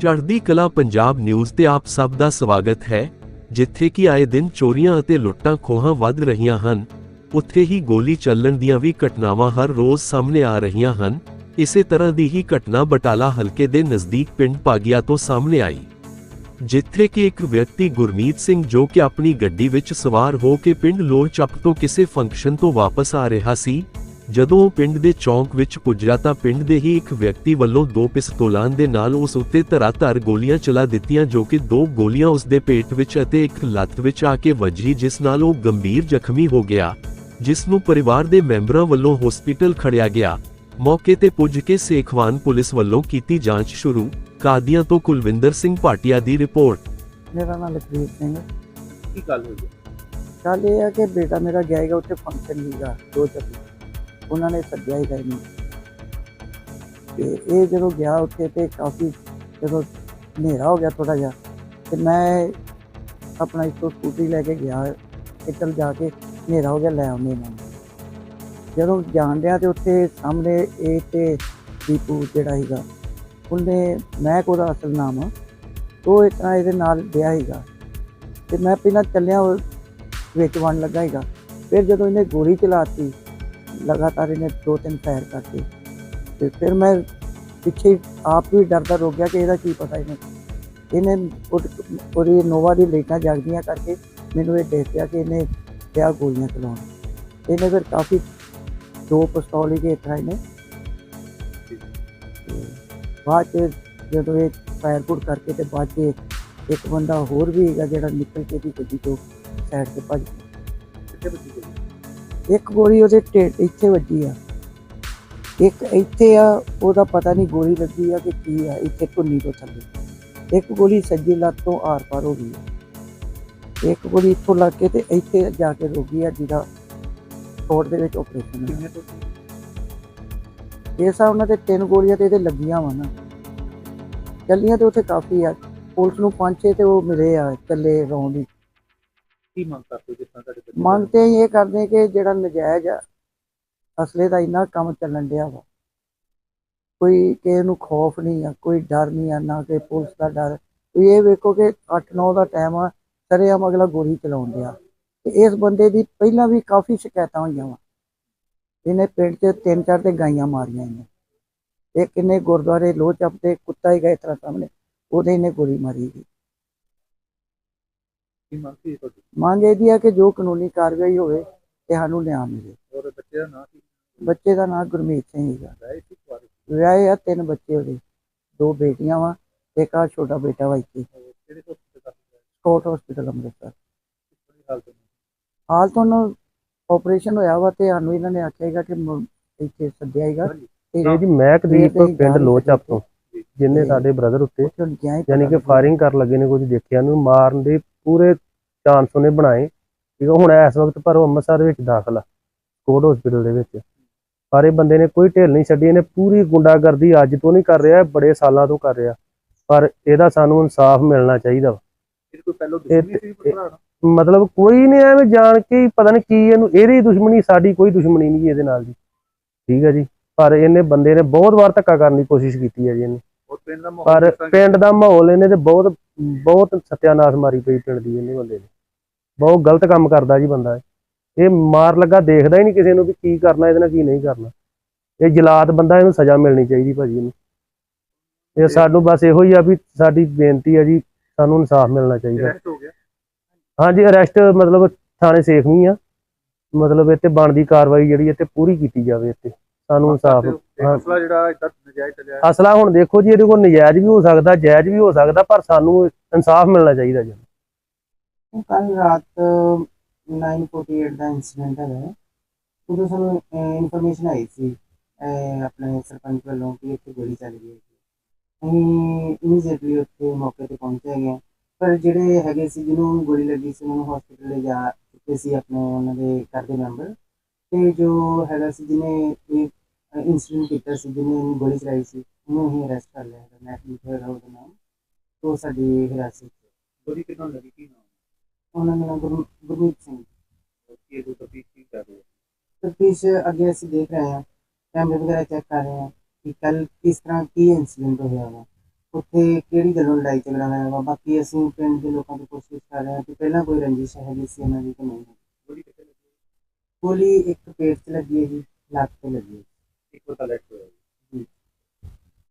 ਚੜ੍ਹਦੀ ਕਲਾ ਪੰਜਾਬ ਨਿਊਜ਼ ਤੇ ਆਪ ਸਭ ਦਾ ਸਵਾਗਤ ਹੈ, ਜਿੱਥੇ ਕਿ ਆਏ ਦਿਨ ਚੋਰੀਆਂ ਅਤੇ ਲੁੱਟਾਂ ਖੋਹਾਂ ਵੱਧ ਰਹੀਆਂ ਹਨ, ਉੱਥੇ ਹੀ ਗੋਲੀ ਚੱਲਣ ਦੀਆਂ ਵੀ ਘਟਨਾਵਾਂ ਹਰ ਰੋਜ਼ ਸਾਹਮਣੇ ਆ ਰਹੀਆਂ ਹਨ, ਇਸੇ ਤਰ੍ਹਾਂ ਦੀ ਹੀ ਘਟਨਾ ਬਟਾਲਾ ਹਲਕੇ ਦੇ ਨਜ਼ਦੀਕ ਪਿੰਡ ਪਾਗਿਆ ਤੋਂ ਸਾਹਮਣੇ ਆਈ, ਜਿੱਥੇ ਕਿ ਇੱਕ ਵਿਅਕਤੀ ਗੁਰਮੀਤ ਸਿੰਘ ਜੋ ਕਿ ਆਪਣੀ ਗੱਡੀ ਵਿੱਚ ਸਵਾਰ ਹੋ ਕੇ ਪਿੰਡ ਲੋਹ ਚੱਪ ਤੋਂ ਕਿਸੇ ਫੰਕਸ਼ਨ ਤੋਂ ਵਾਪਸ ਆ ਰਿਹਾ ਸੀ ਜਦੋਂ ਉਹ ਪਿੰਡ ਦੇ ਚੌਂਕ ਵਿੱਚ ਪੁੱਜਾ ਤਾਂ ਪਿੰਡ ਦੇ ਹੀ ਇੱਕ ਵਿਅਕਤੀ ਵੱਲੋਂ ਦੋ ਪਿਸਤੌਲਾਂ ਦੇ ਨਾਲ ਉਸ ਉੱਤੇ ਧਰਾਧਰ ਗੋਲੀਆਂ ਚਲਾ ਦਿੱਤੀਆਂ ਜੋ ਕਿ ਦੋ ਗੋਲੀਆਂ ਉਸ ਦੇ ਪੇਟ ਵਿੱਚ ਅਤੇ ਇੱਕ ਲੱਤ ਵਿੱਚ ਆ ਕੇ ਵੱਜੀ ਜਿਸ ਨਾਲ ਉਹ ਗੰਭੀਰ ਜ਼ਖਮੀ ਹੋ ਗਿਆ ਜਿਸ ਨੂੰ ਪਰਿਵਾਰ ਦੇ ਮੈਂਬਰਾਂ ਵੱਲੋਂ ਹਸਪੀਟਲ ਖੜਿਆ ਗਿਆ ਮੌਕੇ ਤੇ ਪੁੱਜ ਕੇ ਸੇਖਵਾਨ ਪੁਲਿਸ ਵੱਲੋਂ ਕੀਤੀ ਜਾਂਚ ਸ਼ੁਰੂ ਕਾਦੀਆਂ ਤੋਂ ਕੁਲਵਿੰਦਰ ਸਿੰਘ ਭਾਟੀਆ ਦੀ ਰਿਪੋਰਟ ਮੇਰਾ ਨਾਮ ਲਖਵੀਰ ਸਿੰਘ ਹੈ। ਕੀ ਗੱਲ ਹੋਈ? ਗੱਲ ਇਹ ਹੈ ਕਿ ਬੇਟਾ ਮੇਰਾ ਜਾਏਗਾ ਉੱਥੇ ਫੰਕਸ਼ਨ ਸੀਗਾ ਦੋ ਚੱਕੀ ਉਹਨਾਂ ਨੇ ਸੱਦਿਆ ਹੀ ਨਹੀਂ ਤੇ ਇਹ ਜਦੋਂ ਗਿਆ ਉੱਥੇ ਤੇ ਕਾਫੀ ਜਦੋਂ ਹਨੇਰਾ ਹੋ ਗਿਆ ਥੋੜਾ ਜਿਹਾ, ਤੇ ਮੈਂ ਆਪਣਾ ਇੱਥੋਂ ਸਕੂਟੀ ਲੈ ਕੇ ਗਿਆ ਇੱਧਰ ਜਾ ਕੇ ਹਨੇਰਾ ਹੋ ਗਿਆ, ਲੈ ਆਉਂਦੇ ਇਹਨਾਂ ਨੂੰ ਜਦੋਂ ਜਾਣ ਡਿਆ ਤੇ ਉੱਥੇ ਸਾਹਮਣੇ ਇਹ ਤੇ ਦੀਪੂ ਜਿਹੜਾ ਸੀਗਾ, ਉਹਨੇ, ਮੈਂ ਉਹਦਾ ਅਸਲ ਨਾਮ ਉਹ ਇਸ ਤਰ੍ਹਾਂ ਇਹਦੇ ਨਾਲ ਵਿਆਹ ਸੀਗਾ। ਤੇ ਮੈਂ ਪਹਿਲਾਂ ਚੱਲਿਆ, ਉਹ ਵਿੱਚ ਵਣ ਲੱਗਾ ਹੈਗਾ ਫਿਰ ਜਦੋਂ ਇਹਨੇ ਗੋਲੀ ਚਲਾਤੀ ਲਗਾਤਾਰ ਇਹਨੇ ਦੋ ਤਿੰਨ ਫਾਇਰ ਕਰਤੇ ਤੇ ਫਿਰ ਮੈਂ ਪਿੱਛੇ ਆਪ ਵੀ ਡਰਦਾ ਰੁਕ ਗਿਆ ਕਿ ਇਹਦਾ ਕੀ ਪਤਾ ਇਹਨੇ। ਇਹਨੇ ਉਹਦੀ ਨੋਵਾ ਦੀ ਲਾਈਟਾਂ ਜਗਦੀਆਂ ਕਰਕੇ ਮੈਨੂੰ ਇਹ ਦੇਖ ਪਿਆ ਕਿ ਇਹਨੇ ਕਿਆ ਗੋਲੀਆਂ ਚਲਾਉਣ ਇਹਨੇ ਫਿਰ ਕਾਫੀ ਦੋ ਪਿਸਤੌਲ ਹੀ ਇਸ ਤਰ੍ਹਾਂ ਇਹਨੇ। ਬਾਅਦ ਚ ਜਦੋਂ ਇਹ ਫਾਇਰ ਫੁਰ ਕਰਕੇ ਤੇ ਬਾਅਦ ਚ ਇੱਕ ਬੰਦਾ ਹੋਰ ਵੀ ਹੈਗਾ ਜਿਹੜਾ ਨਿਕਲ ਕੇ ਦੀ ਗੱਡੀ ਤੋਂ ਸਾਈਡ ਤੇ ਭੱਜ ਗਿਆ। ਇੱਕ ਗੋਲੀ ਉਹਦੇ ਢਿੱਡ ਇੱਥੇ ਵੱਜੀ ਆ। ਇੱਕ ਇੱਥੇ ਆ ਉਹਦਾ ਪਤਾ ਨਹੀਂ ਗੋਲੀ ਲੱਗੀ ਆ ਕਿ ਕੀ ਆ ਇੱਥੇ ਧੁੰਨੀ ਤੋਂ ਥੱਲੇ। ਇੱਕ ਗੋਲੀ ਸੱਜੀ ਲੱਤ ਤੋਂ ਆਰ ਪਾਰ ਹੋ ਗਈ ਇੱਕ ਗੋਲੀ ਇੱਥੋਂ ਲੱਗ ਕੇ ਤੇ ਇੱਥੇ ਜਾ ਕੇ ਰੁਕ ਗਈ ਆ ਜਿਹਦਾ ਕੋਟ ਦੇ ਵਿੱਚ ਆਪਰੇਸ਼ਨ ਹੈ ਸੀ? ਇਹ ਹਿਸਾਬ ਨਾਲ ਤੇ ਤਿੰਨ ਗੋਲੀਆਂ ਤੇ ਇਹਦੇ ਲੱਗੀਆਂ ਵਾ ਨਾ। ਚੱਲੀਆਂ ਤੇ ਉੱਥੇ ਕਾਫੀ ਆ। ਪੁਲਿਸ ਨੂੰ ਪੰਜ ਛੇ ਤੇ ਉਹ ਮਿਲੇ ਆ ਚੱਲੇ ਰੌਂਦ ਕੀ ਮੰਗ ਕਰਦੇ ਹੋ ਜਿਸ ਤਰ੍ਹਾਂ ਤੁਹਾਡੇ ਬੱਚੇ ਮੰਗ ਤੇ ਅਸੀਂ ਇਹ ਕਰਦੇ ਹਾਂ ਕਿ ਜਿਹੜਾ ਨਜਾਇਜ਼ ਆ ਅਸਲੇ ਦਾ ਇੰਨਾ ਕੰਮ ਚੱਲਣ ਡਿਆ ਵਾ। ਕੋਈ ਕਿਸੇ ਨੂੰ ਖੌਫ ਨਹੀਂ ਆ ਕੋਈ ਡਰ ਨਹੀਂ ਆ ਨਾ ਕਿ ਪੁਲਿਸ ਦਾ ਡਰ। ਤੁਸੀਂ ਇਹ ਵੇਖੋ ਕਿ 8-9 ਦਾ ਟਾਈਮ ਆ ਸਰੇਆਮ ਅਗਲਾ ਗੋਲੀ ਚਲਾਉਣ ਡਿਆ। ਤੇ ਇਸ ਬੰਦੇ ਦੀ ਪਹਿਲਾਂ ਵੀ ਕਾਫੀ ਸ਼ਿਕਾਇਤਾਂ ਹੋਈਆਂ ਵਾ। ਇਹਨੇ ਪਿੰਡ 'ਚ ਤਿੰਨ ਚਾਰ ਤੇ ਗਾਈਆਂ ਮਾਰੀਆਂ ਇਹਨੇ। ਇਹ ਕਿੰਨੇ ਗੁਰਦੁਆਰੇ ਲੋਹ ਚੱਪ ਤੇ ਕੁੱਤਾ ਹੀ ਗਏ ਤਰ੍ਹਾਂ ਸਾਹਮਣੇ ਉਹਦੇ ਇਹਨੇ ਗੋਲੀ ਮਾਰੀ ਗਈ ਕੀ ਮੰਗ ਸੀ ਤੁਹਾਡੀ? ਮੰਗ ਇਹਦੀ ਆ ਕਿ ਜੋ ਕਾਨੂੰਨੀ ਕਾਰਵਾਈ ਹੋਵੇ ਤੇ ਸਾਨੂੰ ਨਿਆਂ ਮਿਲੇ। ਔਰ ਬੱਚੇ ਦਾ ਨਾਂ ਕੀ? ਬੱਚੇ ਦਾ ਨਾਮ ਗੁਰਮੀਤ ਸਿੰਘ ਹੈਗਾ ਹੈ ਸੀ ਕੁਆਰੇ ਵਿਆਹੇ ਆ ਤਿੰਨ ਬੱਚੇ ਉਹਦੇ। ਦੋ ਬੇਟੀਆਂ ਵਾ ਇੱਕ ਆ ਛੋਟਾ ਬੇਟਾ ਵਾ ਇੱਥੇ। ਕਿਹੜੇ ਹਸਪਤਾਲ ਦਾ ਕੋਟ ਹਸਪੀਟਲ ਅੰਮ੍ਰਿਤਸਰ। ਬੜੀ ਹਾਲਤ ਹੈ? ਹਾਲ ਤੋਂ ਆਪਰੇਸ਼ਨ ਹੋਇਆ ਵਾ ਤੇ ਸਾਨੂੰ ਇਹਨਾਂ ਨੇ ਆਖਿਆ ਹੈਗਾ ਕਿ ਮ- ਇੱਥੇ ਸੱਦਿਆ ਹੈਗਾ ਤੇ ਇਹ ਜੀ ਮਹਿਕਦੀਪ ਤੇ ਪਿੰਡ ਲੋਚਪ ਤੋਂ ਜਿਨਨੇ ਤੇ- ਸਾਡੇ ਬ੍ਰਦਰ ਉੱਤੇ ਉੱਥੇ ਹੁਣ ਗਿਆ ਹੀ ਯਾਨੀ ਕਿ ਪਤਾ ਫਾਇਰਿੰਗ ਕਰਨ ਲੱਗੇ ਨੇ ਕੁਝ ਦੇਖਿਆ ਨੂੰ ਮਾਰਨ ਦੇ ਪੂਰੇ ਚਾਂਸ ਉਹਨੇ ਬਣਾਏ। ਠੀਕ ਹੁਣ ਇਸ ਵਕਤ ਪਰ ਉਹ ਅੰਮ੍ਰਿਤਸਰ ਵਿੱਚ ਦਾਖਲ ਆ ਕੋਡ ਹਸਪੀਟਲ ਦੇ ਵਿੱਚ। ਇਹ ਬੰਦੇ ਨੇ ਕੋਈ ਢਿੱਲ ਨਹੀਂ ਛੱਡੀ ਇਹਨੇ ਪੂਰੀ ਗੁੰਡਾਗਰਦੀ ਅੱਜ ਤੋਂ ਨਹੀਂ ਕਰ ਰਿਹਾ ਬੜੇ ਸਾਲਾਂ ਤੋਂ ਕਰ ਰਿਹਾ। ਪਰ ਇਹਦਾ ਸਾਨੂੰ ਇਨਸਾਫ ਮਿਲਣਾ ਚਾਹੀਦਾ ਵਾ। ਮਤਲਬ ਕੋਈ ਨਹੀਂ ਐਵੇਂ ਜਾਣ ਕੇ ਪਤਾ ਨਹੀਂ ਕੀ ਇਹਨੂੰ ਇਹਦੀ ਦੁਸ਼ਮਣੀ ਸਾਡੀ ਕੋਈ ਦੁਸ਼ਮਣੀ ਨਹੀਂ ਇਹਦੇ ਨਾਲ ਜੀ। ਠੀਕ ਹੈ ਜੀ ਪਰ ਇਹਨੇ ਬੰਦੇ ਨੇ ਬਹੁਤ ਵਾਰ ਧੱਕਾ ਕਰਨ ਦੀ ਕੋਸ਼ਿਸ਼ ਕੀਤੀ ਹੈ ਜੀ ਇਹਨੇ। ਦਾ ਪਰ ਪਿੰਡ ਦਾ ਮਾਹੌਲ ਇਹਨੇ ਤੇ ਬਹੁਤ ਬਹੁਤ ਸਤਿਆਨਾਸ਼ ਮਾਰੀ ਪਈ ਪਿੰਡ ਦੀ ਇਹਨੇ ਬੰਦੇ ਨੇ। ਬਹੁਤ ਗਲਤ ਕੰਮ ਕਰਦਾ ਜੀ ਬੰਦਾ ਇਹ। ਮਾਰ ਲੱਗਾ ਦੇਖਦਾ ਹੀ ਨਹੀਂ ਕਿਸੇ ਨੂੰ ਵੀ ਕੀ ਕਰਨਾ ਇਹਦੇ ਨਾਲ ਕੀ ਨਹੀਂ ਕਰਨਾ। ਇਹ ਜਲਾਦ ਬੰਦਾ ਇਹਨੂੰ ਸਜ਼ਾ ਮਿਲਣੀ ਚਾਹੀਦੀ ਭਾਜੀ ਇਹਨੂੰ। ਇਹ ਸਾਨੂੰ ਬਸ ਇਹੋ ਹੀ ਆ ਵੀ ਸਾਡੀ ਬੇਨਤੀ ਹੈ ਜੀ ਸਾਨੂੰ ਇਨਸਾਫ ਮਿਲਣਾ ਚਾਹੀਦਾ। ਹਾਂਜੀ ਅਰੈਸਟ ਮਤਲਬ ਥਾਣੇ ਸੇਖਵੀਂ ਆ। ਮਤਲਬ ਤੇ ਬਣਦੀ ਕਾਰਵਾਈ ਜਿਹੜੀ ਤੇ ਪੂਰੀ ਕੀਤੀ ਜਾਵੇ ਇੱਥੇ। ਸਾਨੂੰ ਇਨਸਾਫ ਇਹ ਹਾਂ। ਮਸਲਾ ਜਿਹੜਾ ਇਦਾਂ ਨਜਾਇਜ਼ ਚੱਲਿਆ। ਅਸਲਾ ਹੁਣ ਦੇਖੋ ਜੀ ਇਹਦੇ ਕੋਲ ਨਜਾਇਜ਼ ਵੀ ਹੋ ਸਕਦਾ ਜਾਇਜ਼ ਵੀ ਹੋ ਸਕਦਾ ਪਰ ਸਾਨੂੰ ਇਨਸਾਫ ਮਿਲਣਾ ਚਾਹੀਦਾ ਜੀ। ਕੱਲ ਰਾਤ 9:48 ਦਾ ਇਨਸੀਡੈਂਟ ਹੈ ਉਦੋਂ ਸਾਨੂੰ ਇਨਫੋਰਮੇਸ਼ਨ ਆਈ ਸੀ ਆਪਣੇ ਸਰਪੰਚ ਵੱਲੋਂ ਕਿ ਇੱਥੇ ਗੋਲੀ ਚੱਲ ਰਹੀ ਹੈ। ਅਸੀਂ ਇਮੀਡੀਏਟਲੀ ਉੱਥੇ ਮੌਕੇ ਤੇ ਪਹੁੰਚੇ ਹੈਗੇ ਪਰ ਜਿਹੜੇ ਹੈਗੇ ਸੀ ਜਿਹਨੂੰ ਗੋਲੀ ਲੱਗੀ ਸੀ ਉਹਨੂੰ ਹਸਪੀਟਲ ਲੈ ਜਾ ਚੁੱਕੇ ਸੀ ਆਪਣੇ ਉਹਨਾਂ ਦੇ ਘਰ ਦੇ ਮੈਂਬਰ ਤੇ ਜੋ ਹੈਗਾ ਸੀ ਜਿਹਨੇ ਇਹ ਇਨਸੀਡੈਂਟ ਕੀਤਾ ਸੀ ਜਿਹਨੇ ਗੋਲੀ ਚਲਾਈ ਸੀ ਉਹਨੂੰ ਹੀ ਅਰੈਸਟ ਕਰ ਲਿਆ ਹੈ ਮੈਂ ਲਿਖਿਆ ਹੋਇਆ ਉਹਦਾ ਨਾਮ ਤੋਂ ਸਾਡੀ ਹਿਰਾਸਤ 'ਚ ਗੋਲੀ ਕਿੰਨਾ ਲੱਗੀ ਕੀ ਨਾਮ ਉਹਨਾਂ ਦਾ ਨਾਮ ਗੁਰੂ- ਗੁਰਮੀਤ ਸਿੰਘ ਕੀ ਇਹ ਦੋ ਤਫੀਕ ਕੀ ਕਰ ਰਹੇ ਤਫਤੀਸ਼ ਅੱਗੇ ਅਸੀਂ ਦੇਖ ਰਹੇ ਹਾਂ ਕੈਮਰੇ ਵਗੈਰਾ ਚੈੱਕ ਕਰ ਰਹੇ ਹਾਂ ਕਿ ਕੱਲ ਕਿਸ ਤਰ੍ਹਾਂ ਕੀ ਇਨਸੀਡੈਂਟ ਹੋਇਆ ਵਾ ਉੱਥੇ ਕਿਹੜੀ ਗੱਲੋਂ ਲੜਾਈ ਝਗੜਾ ਹੋਇਆ ਵਾ ਬਾਕੀ ਅਸੀਂ ਪਿੰਡ ਦੇ ਲੋਕਾਂ ਤੋਂ ਕੋਸ਼ਿਸ਼ ਕਰ ਰਹੇ ਹਾਂ ਕਿ ਪਹਿਲਾਂ ਕੋਈ ਰੰਜਿਸ਼ ਹੈਗੀ ਸੀ ਇਹਨਾਂ ਦੀ ਕਿ ਨਹੀਂ ਗੋਲੀ ਕਿੱਥੇ ਲੱਗੀ ਗੋਲੀ ਇੱਕ ਪੇਟ 'ਚ ਲੱਗੀ ਹੈ ਜੀ ਲੱਤ ਤੇ ਲੱਗੀ ਹੈ ਇੱਕ ਪਤਾ ਲੱਗ ਹੋਇਆ